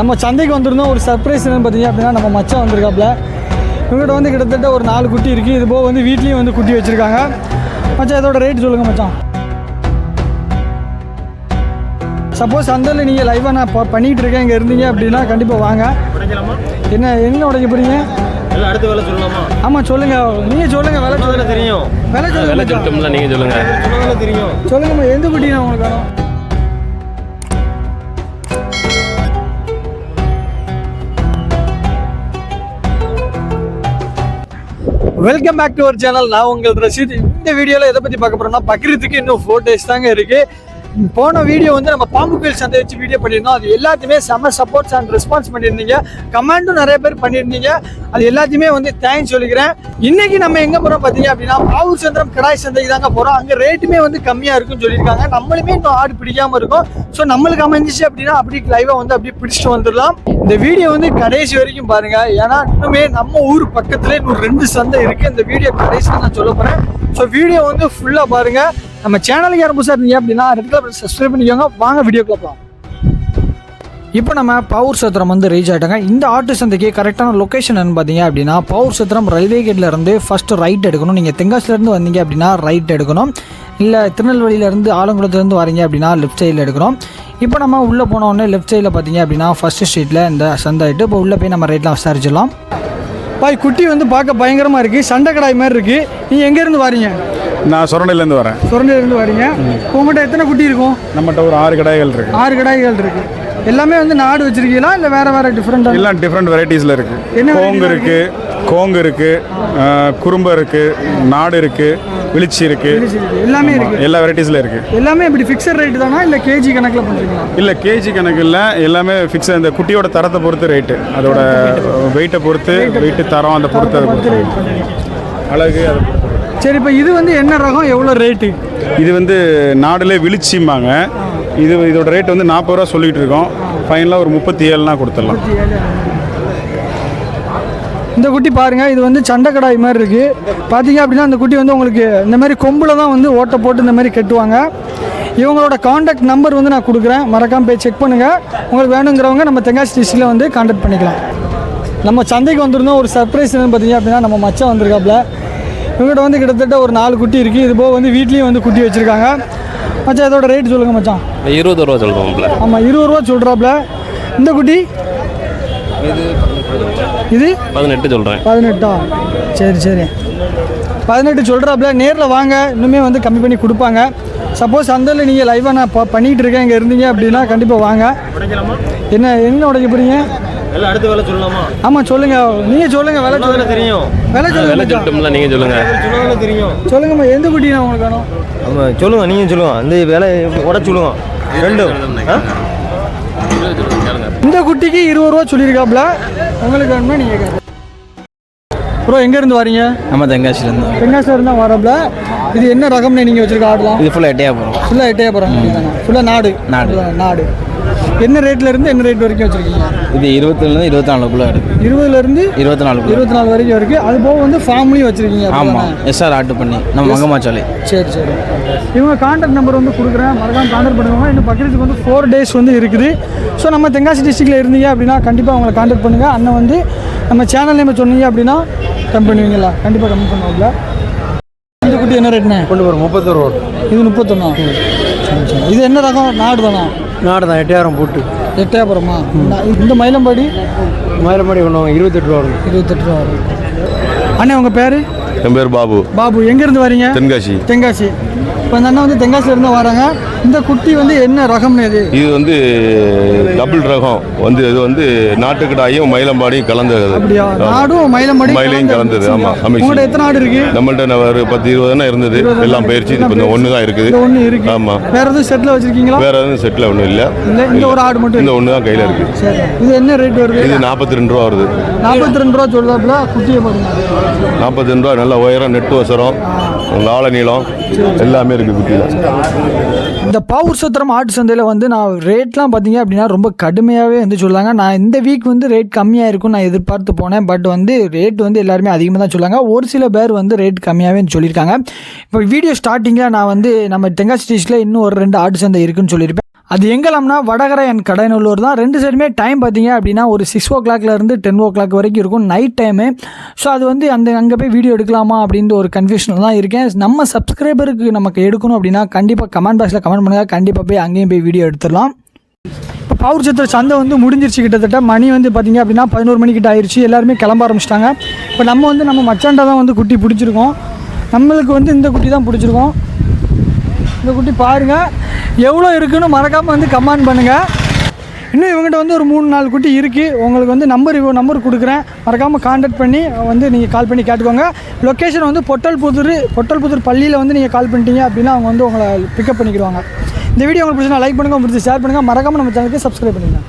நம்ம சந்தைக்கு வந்திருந்தோம். ஒரு சர்ப்ரைஸ் என்னன்னு பார்த்தீங்க அப்படின்னா நம்ம மச்சான் வந்திருக்காப்புல. இவங்ககிட்ட வந்து கிட்டத்தட்ட ஒரு நாலு குட்டி இருக்குது இது போக வந்து வீட்லேயும் வந்து குட்டி வச்சுருக்காங்க. மச்சான் இதோட ரேட் சொல்லுங்கள் மச்சான். சப்போஸ் சந்தையில் நீங்கள் லைவாக நான் ப- பண்ணிகிட்டு இருக்கேன். இங்கே இருந்தீங்க அப்படின்னா கண்டிப்பாக வாங்க. உடைக்கலாமா? என்ன என்ன உடைக்க போகிறீங்க இல்லை அடுத்த வேலை சொல்லலாமா? ஆமாம் சொல்லுங்கள் நீங்கள் சொல்லுங்கள் விலை வேலை சொல்லுங்கள் தெரியும். விலை விலை சொல்லுங்கள் சொல்லிட்டோம்ல நீங்கள் சொல்லுங்கள் வேலை தெரியும். சொல்லுங்கம்மா எந்த குட்டி நான் உங்களுக்கு வேணும்? Welcome back to our channel நான் உங்கள் ரஷீத். இந்த வீடியோவில் எதை பற்றி பார்க்க போகிறோம்னா பக்ரீத்துக்கு இன்னும் ஃபோர் டேஸ் தாங்க இருக்குது போன வீடியோ வந்து நம்ம பாம்பு கோயில் சந்தை வச்சு வீடியோ பண்ணியிருந்தோம். அது எல்லாத்தையுமே செம சப்போர்ட்ஸ் அண்ட் ரெஸ்பான்ஸ் பண்ணியிருந்தீங்க. கமெண்டும் நிறைய பேர் பண்ணியிருந்தீங்க. அது எல்லாத்தையுமே வந்து தேங்க்ஸ் சொல்லிக்கிறேன். இன்னைக்கு நம்ம எங்கே போகிறோம் பார்த்தீங்க அப்படின்னா பாவூர் சந்திரம் கடாய் சந்தைக்கு தாங்க போகிறோம் அங்கே ரேட்டுமே வந்து கம்மியாக இருக்குன்னு சொல்லியிருக்காங்க. நம்மளுமே இன்னும் ஆடு பிடிக்காமல் இருக்கும். ஸோ நம்மளுக்கு அமைஞ்சிச்சு அப்படின்னா அப்படி லைவாக வந்து அப்படியே பிடிச்சிட்டு வந்துடலாம். இந்த வீடியோ வந்து கடைசி வரைக்கும் பாருங்கள் ஏன்னா இன்னுமே நம்ம ஊர் பக்கத்தில் இன்னும் ரெண்டு சந்தை இருக்குது இந்த வீடியோ கடைசியில் நான் சொல்ல போகிறேன் ஸோ வீடியோ வந்து ஃபுல்லாக பாருங்கள் நம்ம சேனலுக்கு யாரும் புதுசாக இருந்தீங்க அப்படின்னா ரெட் கலர் சப்ஸ்கிரைப் பண்ணிக்கோங்க. வாங்க வீடியோக்குள்ள போகலாம் இப்போ நம்ம பவுர் சத்திரம் வந்து ரீச் ஆகிட்டாங்க இந்த ஆட்டு சந்தைக்கு கரெக்டான லொக்கேஷன் என்ன பார்த்தீங்க அப்படின்னா பவுர் சத்திரம் ரயில்வே கேட்லேருந்து ஃபஸ்ட்டு ரைட் எடுக்கணும். நீங்கள் தென்காசிலேருந்து வந்தீங்க அப்படின்னா ரைட் எடுக்கணும். இல்லை திருநெல்வேலியிலேருந்து ஆலங்குளத்துலேருந்து வரீங்க அப்படின்னா லெஃப்ட் சைடில் எடுக்கணும். இப்போ நம்ம உள்ளே போன உடனே லெஃப்ட் சைடில் பார்த்தீங்க அப்படின்னா ஃபஸ்ட்டு ஸ்ட்ரீட்டில் இந்த சந்தை ஆகிட்டு இப்போ உள்ளே போய் நம்ம ரேட்லாம் விசாரிச்சிடலாம். பாய் குட்டி வந்து பார்க்க பயங்கரமாக இருக்குது சண்டை கடாய் மாதிரி இருக்குது நீங்கள் எங்கேருந்து வரீங்க? நான் சொரணையிலேருந்து வரேன். சுரண்டிலேருந்து வரீங்க. உங்கள்கிட்ட எத்தனை குட்டி இருக்கும் நம்மகிட்ட ஒரு ஆறு கடைகள் இருக்கு. ஆறு கடாய்கள் இருக்குது எல்லாமே வந்து நாடு வச்சிருக்கீங்களா? இல்லை வேறு வேறு டிஃப்ரெண்ட்டாக எல்லாம் டிஃப்ரெண்ட் வெரைட்டிஸில் இருக்கு. என்ன கோங்கு இருக்கு? கோங்கு இருக்கு அஹ், குறும்பு இருக்கு நாடு இருக்கு விளிச்சி இருக்கு. எல்லாமே இருக்குது எல்லா வெரைட்டிஸில் இருக்கு. எல்லாமே இப்படி ஃபிக்ஸட் ரேட் தானா? இல்லை கேஜி கணக்கில் பண்ணுறீங்களா இல்லை கேஜி கணக்கு இல்லை. எல்லாமே ஃபிக்ஸ் இந்த குட்டியோட தரத்தை பொறுத்து ரேட்டு அதோட வெயிட்டை பொறுத்து வெயிட்டு தரம் அந்த பொறுத்து அதை பொறுத்து அழகு அதை சரி இப்போ இது வந்து என்ன ரகம்? எவ்வளோ ரேட்டு இது வந்து நாடுலே விளிச்சிம்பாங்க. இது இதோட ரேட் வந்து நாற்பது ரூபா சொல்லிட்டு இருக்கோம். ஃபைனலாக ஒரு முப்பத்தி ஏழுனா கொடுத்துடலாம். இந்த குட்டி பாருங்க இது வந்து சண்டைக்கடாய் மாதிரி இருக்கு. பார்த்தீங்க அப்படின்னா அந்த குட்டி வந்து உங்களுக்கு இந்த மாதிரி கொம்பில் தான் வந்து ஓட்டை போட்டு இந்த மாதிரி கட்டுவாங்க. இவங்களோட காண்டாக்ட் நம்பர் வந்து நான் கொடுக்குறேன். மறக்காம போய் செக் பண்ணுங்க. உங்களுக்கு வேணுங்கிறவங்க நம்ம தென்காசி டிஸ்ட்ரிக்டில் வந்து காண்டாக்ட் பண்ணிக்கலாம். நம்ம சந்தைக்கு வந்திருந்தோம். ஒரு சர்ப்ரைஸ் என்னன்னு பார்த்தீங்க அப்படின்னா நம்ம மச்சான் வந்திருக்காப்புல இவங்ககிட்ட வந்து கிட்டத்தட்ட ஒரு நாலு குட்டி இருக்குது இது போக வந்து வீட்லேயும் வந்து குட்டி வச்சுருக்காங்க. மச்சான் இதோட ரேட் சொல்லுங்கள் மச்சான். இருபது ரூபா சொல்லுவோம்ல. ஆமாம் இருபது ரூபா சொல்கிறாப்புல இந்த குட்டி? இது பதினெட்டு சொல்கிறேன் பதினெட்டா? சரி சரி. பதினெட்டு சொல்கிறாப்புல நேரில் வாங்க. இன்னுமே வந்து கம்மி பண்ணி கொடுப்பாங்க. சப்போஸ் சந்தையில் நீங்கள் லைவாக நான் ப- பண்ணிகிட்டு இருக்கேன் இங்கே இருந்தீங்க அப்படின்னா கண்டிப்பாக வாங்க. உடைக்கலாமா? என்ன என்ன உடைக்க போகிறீங்க இல்லை அடுத்த வேலை சொல்லலாமா? ஆமாம் சொல்லுங்கள் நீங்கள் சொல்லுங்கள் விலை தெரியும். விலை விலை சொல்லுங்கள் சொல்லிட்டோம்ல நீங்கள் சொல்லுங்கள் சொன்ன வேலை தெரியும். சொல்லுங்கம்மா எந்த குட்டி நான் உங்களுக்கு வேணும்? ஆமாம் சொல்லுங்க நீங்கள் சொல்லுங்க. அந்த வேலை உடச்சு சொல்லுங்க ரெண்டும். இந்த குட்டிக்கு இருபது ரூபா சொல்லியிருக்காப்புல. உங்களுக்கு வேணுமா நீங்கள் ப்ரோ எங்கேருந்து வரீங்க? நம்ம தென்காசிலேருந்து தென்காசியில் இருந்தால் வரப்பல இது என்ன ரகம்னு நீங்கள் வச்சுருக்க ஆடலாம்? இது ஃபுல்லாக எட்டையாக போகிறோம் ஃபுல்லாக எட்டையா போகிறாங்க ஃபுல்லாக நாடு. நாடு. நாடு. என்ன ரேட்ல இருந்து என்ன ரேட் வரைக்கும் வச்சுருக்கீங்க? இது இருபத்துலேருந்து இருபத்தி நாலுக்குள்ளே இருக்குது இருபதுலேருந்து இருபத்தி நாலுக்குள்ள இருபத்தி நாலு வரைக்கும் இருக்கு. அது போக வந்து ஃபார்ம்லையும் வச்சிருக்கீங்க ஆமாம் அப்படிதானே? எஸ்ஆர் ஆட்டு பண்ணி. நம்ம மங்கம்மாச்சாலை. சரி சரி. இவங்க கான்டாக்ட் நம்பர் வந்து கொடுக்குறேன். மறக்காம கான்டாக்ட் பண்ணுவாங்க இன்னும் பக்கத்துக்கு வந்து ஃபோர் டேஸ் வந்து இருக்குது. ஸோ நம்ம தென்காசி டிஸ்ட்ரிக்டில் இருந்தீங்க அப்படின்னா கண்டிப்பாக அவங்களை கான்டாக்ட் பண்ணுங்கள் அண்ணன் வந்து நம்ம சேனல் நேம் சொன்னீங்க அப்படின்னா கம் பண்ணுவீங்களா கண்டிப்பாக கம்மி பண்ணுவாங்கள இந்த குட்டி என்ன ரேட்ண்ணே கொண்டு வரும். முப்பத்தொரு ரூபா இது முப்பத்தொன்னா? இது என்ன ரகம்? நாடு தானா? நாடு தான் எட்டாயிரம் போட்டு. எட்டயபுரமா இந்த மயிலம்பாடி? கொண்டு வாங்க இருபத்தெட்டு ரூபா வரும். இருபத்தெட்டு ரூபா வரும். அண்ணே உங்கள் பேர்? என் பேர் பாபு. பாபு எங்கேருந்து வரீங்க? தென்காசி. தென்காசி. இப்போ இந்த அண்ணா வந்து தென்காசில இருந்து வராங்க. இந்த குட்டி வந்து என்ன ரகம்னு இது? இது வந்து டபுள் ரகம். வந்து இது வந்து நாட்டுக்கடாயும் மயிலம்பாடியும் கலந்தது. அப்படியா? நாடும் மயிலம்பாடி மயிலையும் கலந்தது. ஆமா உங்கள்கிட்ட எத்தனை ஆடு இருக்கு? நம்மள்ட்ட ஒரு பத்து இருபது தானே இருந்தது. எல்லாம் பயிற்சி இது கொஞ்சம் ஒன்று தான் இருக்குது ஒன்று இருக்கு. ஆமா. வேற எதுவும் செட்டில் வச்சிருக்கீங்களா? வேற எதுவும் செட்டில் ஒன்றும் இல்லை. இந்த ஒரு ஆடு மட்டும் இந்த. ஒன்று தான் கையில் இருக்கு. இது என்ன ரேட் வருது? இது நாற்பத்தி ரெண்டு ரூபா வருது. நாற்பத்தி ரெண்டு ரூபா சொல்றாப்புல குட்டியை பாருங்க. நாற்பத்தி ரெண்டு ரூபா நல்ல உயரம் நெட்டு வசரம் ஆழ நீளம் எல்லாமே இருக்குது குட்டியில். இந்த பாவூர் சத்திரம் ஆட்டு சந்தையில் வந்து நான் ரேட்லாம் பார்த்தீங்க அப்படின்னா ரொம்ப கடுமையாகவே வந்து சொல்லாங்க. நான் இந்த வீக் வந்து ரேட் கம்மியாக இருக்கும் நான் எதிர்பார்த்து போனேன். பட் வந்து ரேட் வந்து எல்லாருமே அதிகமாக தான் சொல்லாங்க. ஒரு சில பேர் வந்து ரேட் கம்மியாகவே சொல்லியிருக்காங்க. இப்போ வீடியோ ஸ்டார்டிங்கில் நான் வந்து நம்ம தெங்காசி டிஸ்ட்ரிக்டில் இன்னும் ஒரு ரெண்டு ஆட்டு சந்தை இருக்குன்னு சொல்லியிருப்பேன். அது எங்கெல்லாம்னா வடகரை அண்ட் கடைநல்லூர் தான். ரெண்டு சைடுமே டைம் பார்த்தீங்க அப்படின்னா ஒரு சிக்ஸ் ஓ கிளாக்லேருந்து டென் ஓ கிளாக் வரைக்கும் இருக்கும் நைட் டைமு ஸோ அது வந்து அந்த அங்கே போய் வீடியோ எடுக்கலாமா அப்படின்ற ஒரு கன்ஃபியூஷனில் தான் இருக்கேன். நம்ம சப்ஸ்கிரைபருக்கு நமக்கு எடுக்கணும் அப்படின்னா கண்டிப்பாக கமெண்ட் பாக்ஸில் கமெண்ட் பண்ணுங்கள் கண்டிப்பாக போய் அங்கேயும் போய் வீடியோ எடுத்துடலாம். இப்போ பவுர் சத்திர சந்தை வந்து முடிஞ்சிருச்சு கிட்டத்தட்ட. மணி வந்து பார்த்தீங்க அப்படின்னா பதினோரு மணிக்கிட்ட ஆயிடுச்சு எல்லாருமே கிளம்ப ஆரம்பிச்சிட்டாங்க. இப்போ நம்ம வந்து நம்ம மச்சாண்டா தான் வந்து குட்டி பிடிச்சிருக்கோம். நம்மளுக்கு வந்து இந்த குட்டி தான் பிடிச்சிருக்கோம். இந்த குட்டி பாருங்கள் எவ்வளோ இருக்குன்னு மறக்காமல் வந்து கமெண்ட் பண்ணுங்கள் இன்னும் இவங்ககிட்ட வந்து ஒரு மூணு நாலு குட்டி இருக்குது உங்களுக்கு வந்து நம்பர் இவ்வளோ நம்பர் கொடுக்குறேன். மறக்காமல் காண்டாக்ட் பண்ணி வந்து நீங்கள் கால் பண்ணி கேட்டுக்கோங்க. லொக்கேஷன் வந்து பொட்டல் புதூர் பொட்டல் புதூர் பள்ளியில் வந்து நீங்கள் கால் பண்ணிட்டீங்க அப்படின்னா அவங்க வந்து உங்களை பிக்கப் பண்ணிக்கிடுவாங்க. இந்த வீடியோ உங்களுக்கு பிடிச்சா லைக் பண்ணுங்கள் உங்களுக்கு ஷேர் பண்ணுங்கள் மறக்காமல் நம்ம சேனலுக்கு சப்ஸ்கிரைப் பண்ணுங்கள்